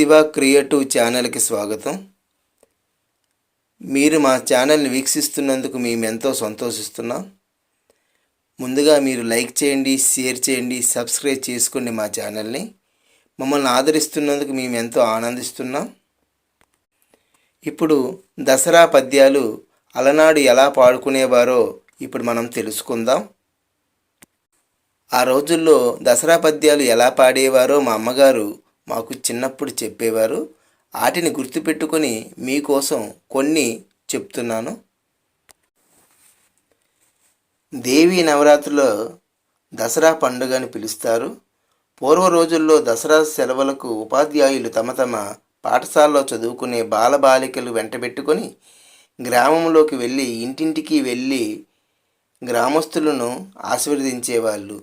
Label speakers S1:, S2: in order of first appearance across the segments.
S1: Shiva creative ఛానల్కి స్వాగతం. మీరు మా ఛానల్ని వీక్షిస్తున్నందుకు మేము ఎంతో సంతోషిస్తున్నాం. ముందుగా మీరు లైక్ చేయండి షేర్ చేయండి సబ్స్క్రైబ్ చేసుకోండి మా ఛానల్ని. మమ్మల్ని ఆదరిస్తున్నందుకు మేము ఎంతో ఆనందిస్తున్నాం. ఇప్పుడు దసరా పద్యాలు అలనాడు ఎలా పాడుకునేవారో ఇప్పుడు మనం తెలుసుకుందాం. ఆ రోజుల్లో దసరా పద్యాలు ఎలా పాడేవారో మా అమ్మగారు మాకు చిన్నప్పుడు చెప్పేవారు. వాటిని గుర్తుపెట్టుకొని మీకోసం కొన్ని చెప్తున్నాను. దేవి నవరాత్రిలో దసరా పండుగ అని పిలుస్తారు. పూర్వ రోజుల్లో దసరా సెలవులకు ఉపాధ్యాయులు తమ తమ పాఠశాలలో చదువుకునే బాలబాలికలు వెంటబెట్టుకొని గ్రామంలోకి వెళ్ళి ఇంటింటికి వెళ్ళి గ్రామస్తులను ఆశీర్వదించేవాళ్ళు.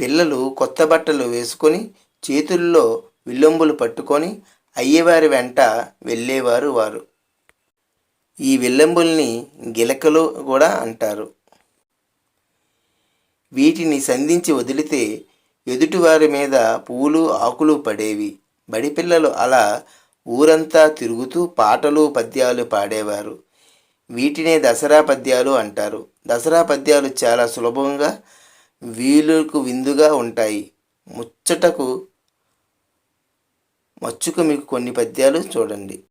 S1: పిల్లలు కొత్త బట్టలు వేసుకొని చేతుల్లో విల్లంబులు పట్టుకొని అయ్యవారి వెంట వెళ్ళేవారు వారు. ఈ విల్లంబుల్ని గిలకలు కూడా అంటారు. వీటిని సంధించి వదిలితే ఎదుటివారి మీద పూలు ఆకులు పడేవి. బడిపిల్లలు అలా ఊరంతా తిరుగుతూ పాటలు పద్యాలు పాడేవారు. వీటినే దసరా పద్యాలు అంటారు. దసరా పద్యాలు చాలా సులభంగా వీలుకు విందుగా ఉంటాయి. ముచ్చటకు మచ్చుకు మీకు కొన్ని పద్యాలు చూడండి.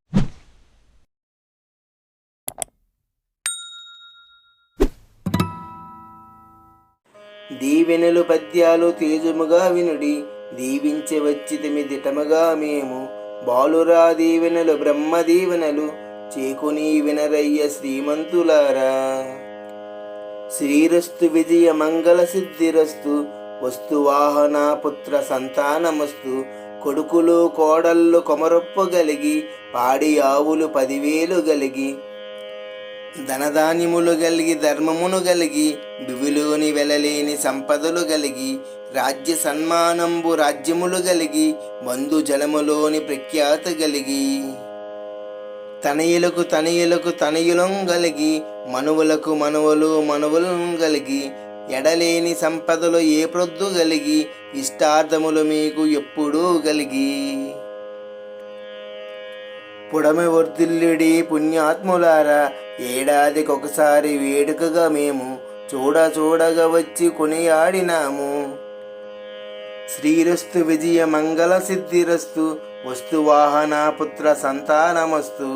S1: దీవెనలు పద్యాలు తేజముగా వినుడి దీవించే వచ్చితిమి దిటముగా మేము. బాలురా దీవెనలు బ్రహ్మ దీవెనలు చేకుని వినరయ్య శ్రీమంతులారా. శ్రీరస్తు విజయ మంగళ సిద్ధిరస్తు వస్తువాహన పుత్ర సంతానమస్తు కొడుకులు కోడళ్ళు కొమరొప్పగలిగి పాడి ఆవులు పదివేలు గలిగి ధనధాన్యములు గలిగి ధర్మమును గలిగి బివిలోని వెలలేని సంపదలు గలిగి రాజ్య సన్మానంబు రాజ్యములు గలిగి బంధు జలములోని ప్రఖ్యాత గలిగి. తనయులకు తనయులకు తనయులం కలిగి మనువులకు మనువులు మనువులం కలిగి ఎడలేని సంపదలు ఏ ప్రొద్దు కలిగి ఇష్టార్థములు మీకు ఎప్పుడూ కలిగి. పుడమి వర్ధిల్లుడి పుణ్యాత్ములారా ఏడాదికొకసారి వేడుకగా మేము చూడ చూడగా వచ్చి కొనియాడినాము. శ్రీరస్తు విజయ మంగళ సిద్ధిరస్తు వస్తు వాహన పుత్ర సంతానమస్తు.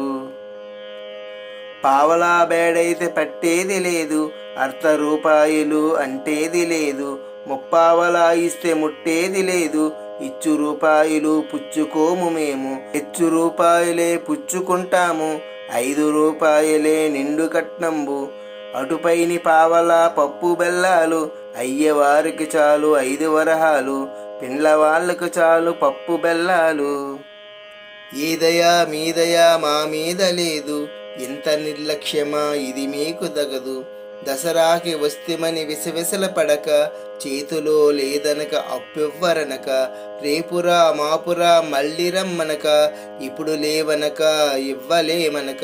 S1: పావలా బేడైతే పట్టేది లేదు అర్ధ రూపాయలు అంటేది లేదు ముప్పావలా ఇస్తే ముట్టేది లేదు ఇచ్చు రూపాయలు పుచ్చుకోము మేము హెచ్చు రూపాయలే పుచ్చుకుంటాము ఐదు రూపాయలే నిండు కట్నంబు. అటుపైని పావలా పప్పు బెల్లాలు అయ్యవారికి చాలు ఐదు వరహాలు పిండ్లవాళ్ళకు చాలు పప్పు బెల్లాలు. ఏదయా మీదయా మా మీద లేదు ఇంత నిర్లక్ష్యమా ఇది మీకు తగదు దసరాకి వస్తేమని విసవిసల పడక చేతిలో లేదనక అప్పివ్వరనక రేపురా మాపురా మళ్ళీ రమ్మనక ఇప్పుడు లేవనక ఇవ్వలేమనక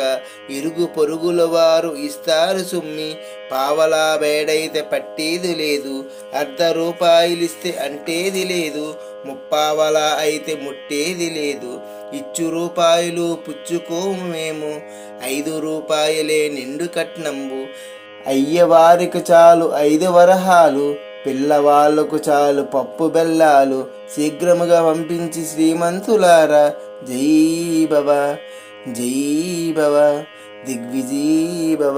S1: ఇరుగు పొరుగుల వారు ఇస్తారు సుమ్మి పావలా వేడైతే పట్టేది లేదు అర్ధ రూపాయలిస్తే అంటేది లేదు ముప్పావలా అయితే ముట్టేది లేదు ఇచ్చు రూపాయలు పుచ్చుకోము మేము ఐదు రూపాయలే నిండు కట్నంబు అయ్యవారికి చాలు ఐదు వరహాలు పిల్లవాళ్ళకు చాలు పప్పు బెల్లాలు శీఘ్రముగా పంపించి శ్రీమంతులారా. జై భవ జై భవ దిగ్విజీ భవ.